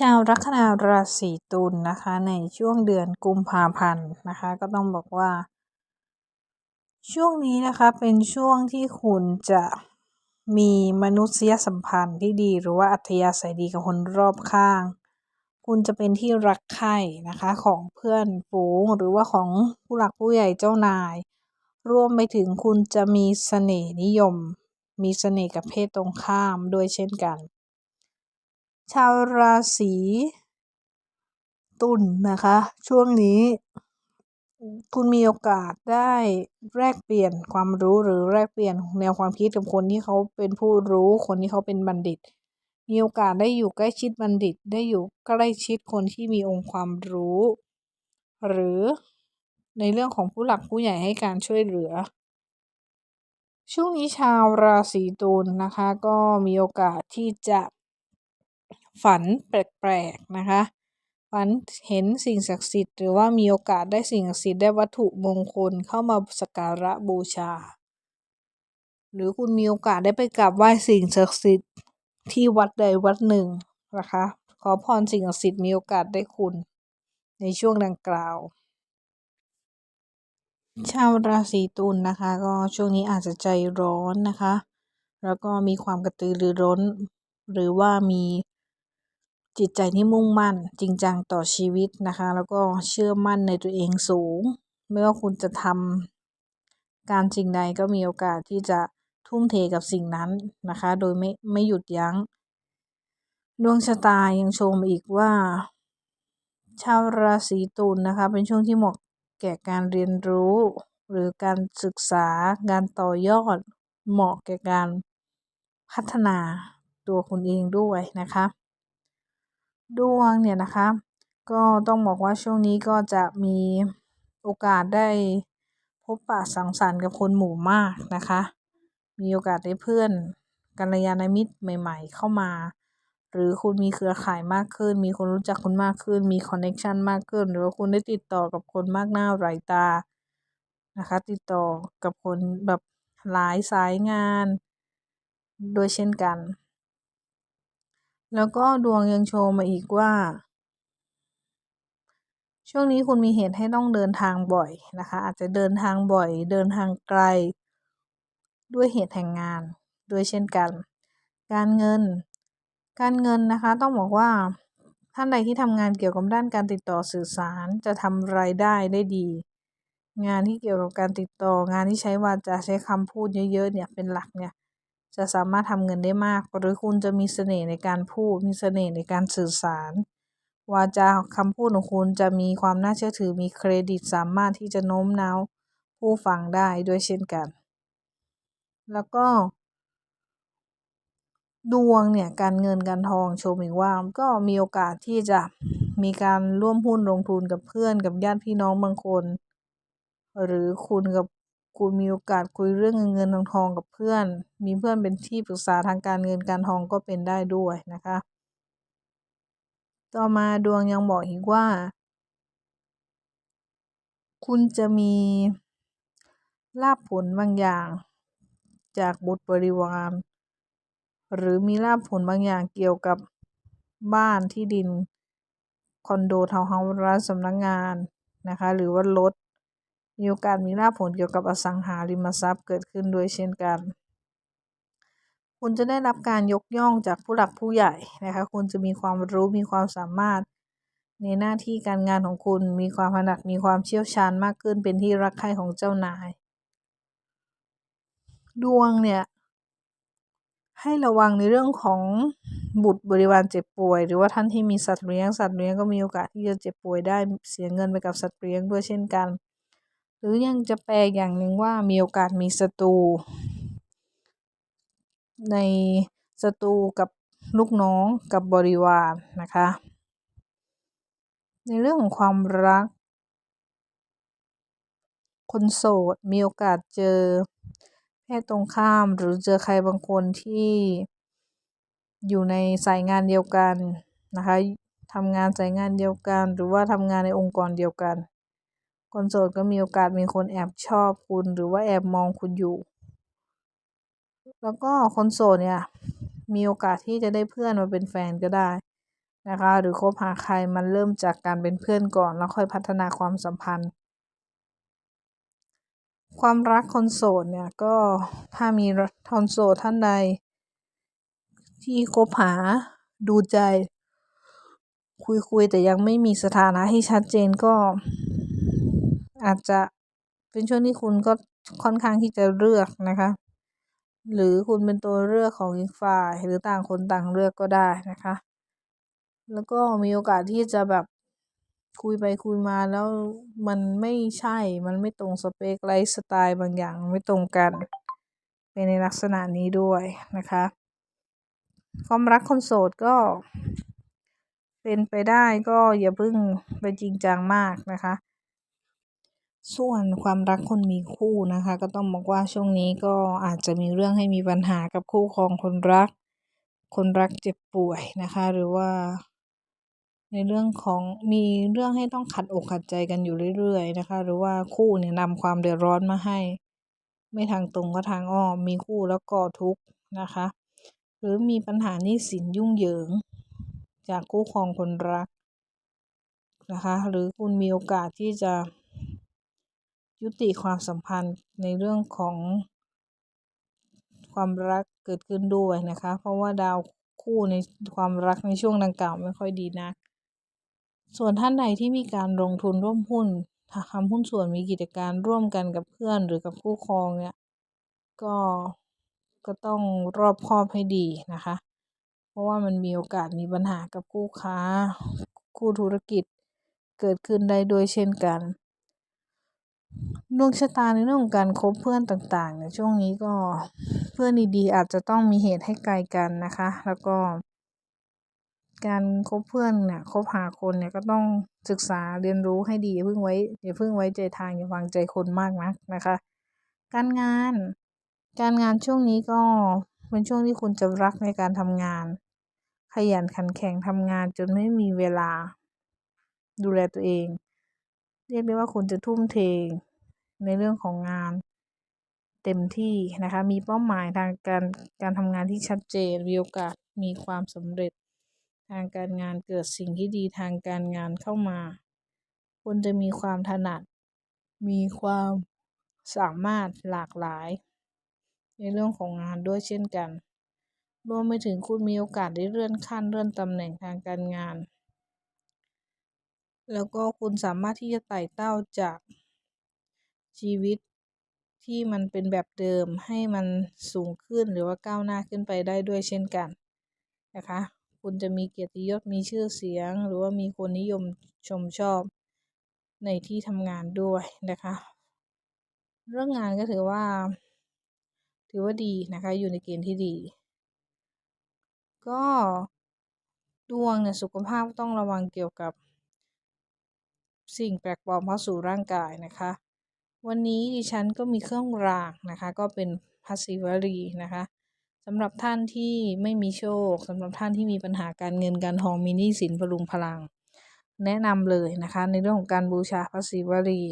ชาวลัคนาราศีตุลนะคะ ในช่วงเดือนกุมภาพันธ์นะคะ ก็ต้องบอกว่า ช่วงนี้นะคะเป็นช่วงที่คุณจะมีมนุษยสัมพันธ์ที่ดีหรือว่าอัธยาศัยดีกับคนรอบข้าง คุณจะเป็นที่รักใคร่นะคะของเพื่อนฝูงหรือว่าของผู้หลักผู้ใหญ่เจ้านาย รวมไปถึงคุณจะมีเสน่ห์นิยม มีเสน่ห์กับเพศตรงข้ามด้วยเช่นกัน ชาวราศีตุลนนะคะ ช่วงนี้ คุณมีโอกาสได้แลกเปลี่ยนความรู้หรือแลกเปลี่ยนแนวความคิดกับคนที่เขาเป็นผู้รู้คนที่เขาเป็นบัณฑิต มีโอกาสได้อยู่ใกล้ชิดบัณฑิต ได้อยู่ใกล้ชิดคนที่มีองค์ความรู้ หรือในเรื่องของผู้หลักผู้ใหญ่ให้การช่วยเหลือ ช่วงนี้ชาวราศีตุลนะคะ ก็มีโอกาสที่จะ ฝันแปลกๆนะคะ ฝันเห็นสิ่งศักดิ์สิทธิ์หรือว่ามีโอกาสได้สิ่งศักดิ์สิทธิ์ได้วัตถุมงคลเข้ามาสักการะบูชา หรือคุณมีโอกาสได้ไปกราบไหว้สิ่งศักดิ์สิทธิ์ที่วัดใดวัดหนึ่งนะคะ ขอพรสิ่งศักดิ์สิทธิ์มีโอกาสได้คุณ ในช่วงดังกล่าวชาวราศีตุลนะคะ ก็ช่วงนี้อาจจะใจร้อนนะคะ แล้วก็มีความกระตือรือร้น หรือว่ามี จิตใจที่มุ่งมั่นจริงจังต่อชีวิตนะคะ แล้วก็เชื่อมั่นในตัวเองสูง ไม่ว่าคุณจะทำการสิ่งใดก็มีโอกาสที่จะทุ่มเทกับสิ่งนั้นนะคะ โดยไม่ไม่หยุดยัง้ง ดวงชะตายังชมอีกว่า ชาวราศีตุลนะคะ เป็นช่วงที่เหมาะแก่การเรียนรู้ หรือการศึกษาการต่อยอดเหมาะแก่การพัฒนาตัวคุณเองด้วยนะคะ ดวงเนี่ยนะคะ ก็ต้องบอกว่าช่วงนี้ก็จะมีโอกาสได้พบปะสังสรรค์กับคนหมู่มากนะคะ มีโอกาสได้เพื่อนกัลยาณมิตรใหม่ ๆ เข้ามา หรือคุณมีเครือข่ายมากขึ้น มีคนรู้จักคุณมากขึ้น มีคอนเน็ชันมากขึ้น หรือว่าคุณได้ติดต่อกับคนมากหน้าหลายตานะคะ ติดต่อกับคนแบบหลายสายงานโดยเช่นกัน แล้วก็ดวงยังโชว์มาอีกว่า ช่วงนี้คุณมีเหตุให้ต้องเดินทางบ่อยนะคะ อาจจะเดินทางบ่อย เดินทางไกล ด้วยเหตุแห่งงานด้วยเช่นกัน การเงิน การเงินนะคะต้องบอกว่าท่านใดที่ทำงานเกี่ยวกับด้านการติดต่อสื่อสารจะทำรายได้ได้ดี งานที่เกี่ยวกับการติดต่องานที่ใช้วาจาใช้คำพูดเยอะๆเนี่ยเป็นหลักเนี่ย จะสามารถทำเงินได้มาก หรือคุณจะมีเสน่ห์ในการพูด มีเสน่ห์ในการสื่อสาร วาจาคำพูดของคุณจะมีความน่าเชื่อถือ มีเครดิตสามารถที่จะโน้มน้าวผู้ฟังได้ด้วยเช่นกัน แล้วก็ ดวงเนี่ยการเงินการทองโชว์อีกว่าก็มีโอกาสที่จะมีการร่วมหุ้นลงทุนกับเพื่อนกับญาติพี่น้องบางคน หรือคุณกับ คุณมีโอกาสคุยเรื่องเงินเงินทองทองกับเพื่อน มีเพื่อนเป็นที่ปรึกษาทางการเงินการทองก็เป็นได้ด้วยนะคะ ต่อมาดวงยังบอกอีกว่า คุณจะมีลาภผลบางอย่าง จากบุตรบริวาร หรือมีลาภผลบางอย่างเกี่ยวกับบ้านที่ดิน คอนโดทาวน์เฮาส์ร้านสำนักงงานนะคะ หรือว่ารถ มีโอกาสมีลาภผลเกี่ยวกับอสังหาริมทรัพย์เกิดขึ้นด้วยเช่นกัน คุณจะได้รับการยกย่องจากผู้หลักผู้ใหญ่นะคะ คุณจะมีความรู้มีความสามารถ ในหน้าที่การงานของคุณมีความถนัดมีความเชี่ยวชาญมากขึ้นเป็นที่รักใคร่ของเจ้านาย ดวงเนี่ยให้ระวังในเรื่องของบุตรบริวารเจ็บป่วย หรือว่าท่านที่มีสัตว์เลี้ยงสัตว์เลี้ยงก็มีโอกาสที่จะเจ็บป่วยได้เสียเงินไปกับสัตว์เลี้ยงด้วยเช่นกัน รือยังจะแปลอย่างหนึ่งว่ามีโอกาสมีศัตรูในศัตรูกับลูกน้องกับบริวารนะคะ ในเรื่องของความรัก คนโสดมีโอกาสเจอเพศตรงข้ามหรือเจอใครบางคนที่อยู่ในสายงานเดียวกันนะคะทำงานสายงานเดียวกัน หรือว่าทำงานในองค์กรเดียวกัน คนโสดก็มีโอกาสมีคนแอบชอบคุณหรือว่าแอบมองคุณอยู่ แล้วก็คนโสดเนี่ยมีโอกาสที่จะได้เพื่อนมาเป็นแฟนก็ได้นะคะ หรือคบหาใครมันเริ่มจากการเป็นเพื่อนก่อน แล้วค่อยพัฒนาความสัมพันธ์ ความรักคนโสดเนี่ยก็ถ้ามีคนโสดท่านใด ที่คบหาดูใจ คุยคุยแต่ยังไม่มีสถานะที่ชัดเจนก็ อาจจะเป็นช่วงที่คุณก็ค่อนข้างที่จะเลือกนะคะ หรือคุณเป็นตัวเลือกของอีกฝ่ายหรือต่างคนต่างเลือกก็ได้นะคะ แล้วก็มีโอกาสที่จะแบบคุยไปคุยมาแล้วมันไม่ใช่ มันไม่ตรงสเปคไลฟ์สไตล์บางอย่างไม่ตรงกันเป็นในลักษณะนี้ด้วยนะคะ ความรักคนโสดก็ เป็นไปได้ก็อย่าเพิ่งไปจริงจังมากนะคะ ส่วนความรักคนมีคู่นะคะ ก็ต้องบอกว่าช่วงนี้ก็อาจจะมีเรื่องให้มีปัญหากับคู่ครองคนรัก คนรักเจ็บป่วยนะคะ หรือว่า ในเรื่องของมีเรื่องให้ต้องขัดอกขัดใจกันอยู่เรื่อยๆนะคะ หรือว่าคู่เนี่ยนำความเดือดร้อนมาให้ ไม่ทางตรงก็ทางอ้อมมีคู่แล้วก็ทุกข์นะคะ หรือมีปัญหาหนี้สินยุ่งเหยิง จากคู่ครองคนรักนะคะ หรือคุณมีโอกาสที่จะ ยุติความสัมพันธ์ในเรื่องของความรักเกิดขึ้นด้วยนะคะ เพราะว่าดาวคู่ในความรักในช่วงดังกล่าวไม่ค่อยดีนัก ส่วนท่านใดที่มีการลงทุนร่วมหุ้นทำหุ้นส่วนมีกิจการร่วมกันกับเพื่อนหรือกับคู่ครองเนี่ยก็ก็ต้องรอบคอบให้ดีนะคะ เพราะว่ามันมีโอกาสมีปัญหากับคู่ค้า คู่ธุรกิจเกิดขึ้นได้ด้วยเช่นกัน ดวงชะตาในเรื่องของการคบเพื่อนต่างๆในช่วงนี้ก็เพื่อนดีๆ อาจจะต้องมีเหตุให้ไกลกันนะคะ แล้วก็ การคบเพื่อนเนี่ยคบหาคนเนี่ยก็ต้องศึกษาเรียนรู้ให้ดีอย่าเพิ่งไว้อย่าเพิ่งไว้ใจทางอย่าวางใจคนมากนักนะคะ การงาน การงานช่วงนี้ก็เป็นช่วงที่คุณจะรักในการทำงาน ขยันขันแข็งทำงานจนไม่มีเวลา ดูแลตัวเอง เรียกได้ว่าคุณจะทุ่มเท ในเรื่องของงานเต็มที่นะคะ มีเป้าหมายทางการการทำงานที่ชัดเจนมีโอกาสมีความสำเร็จทางการงานเกิดสิ่งที่ดีทางการงานเข้ามาคุณจะมีความถนัด มีความสามารถหลากหลาย ในเรื่องของงานด้วยเช่นกัน รวมไปถึงคุณมีโอกาสได้เลื่อนขั้นเลื่อนตำแหน่งทางการงาน แล้วก็คุณสามารถที่จะไต่เต้าจาก ชีวิตที่มันเป็นแบบเดิมให้มันสูงขึ้นหรือว่าก้าวหน้าขึ้นไปได้ด้วยเช่นกันนะคะ คุณจะมีเกียรติยศมีชื่อเสียง หรือว่ามีคนนิยมชมชอบในที่ทำงานด้วยนะคะ เรื่องงานก็ถือว่า ถือว่าดีนะคะ อยู่ในเกณฑ์ที่ดี ก็ดวงเนี่ยสุขภาพต้องระวังเกี่ยวกับ สิ่งแปลกปลอมเข้าสู่ร่างกายนะคะ วันนี้ดิฉันก็มีเครื่องรางนะคะ ก็เป็นภาษีวลีนะคะสำหรับท่านที่ไม่มีโชคสำหรับท่านที่มีปัญหาการเงินการทองมีหนี้สินพลุงพลัง แนะนำเลยนะคะ ในเรื่องของการบูชาภาษีวลี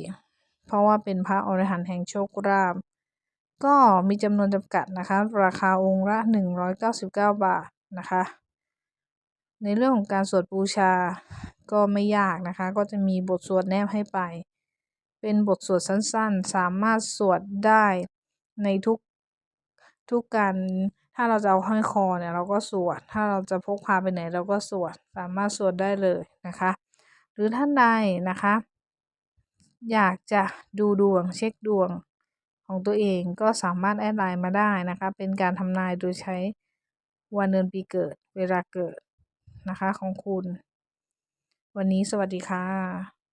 เพราะว่าเป็นพระอรหันต์แห่งโชคลาภก็มีจำนวนจำกัดนะคะ ราคาองค์ละ 199 บาทนะคะ ในเรื่องของการสวดบูชาก็ไม่ยากนะคะ ก็จะมีบทสวดแนบให้ไป เป็นบทสวดสั้นๆ สามารถสวดได้ในทุกทุกการถ้าเราจะเอาห้อยคอเนี่ยเราก็สวด ถ้าเราจะพกพาไปไหนเราก็สวด สามารถสวดได้เลยนะคะ หรือท่านใดนะคะ อยากจะดูดวงเช็คดวงของตัวเองก็สามารถแอดไลน์มาได้นะคะ เป็นการทำนายโดยใช้วันเดือนปีเกิด เวลาเกิดนะคะของคุณ วันนี้สวัสดีค่ะ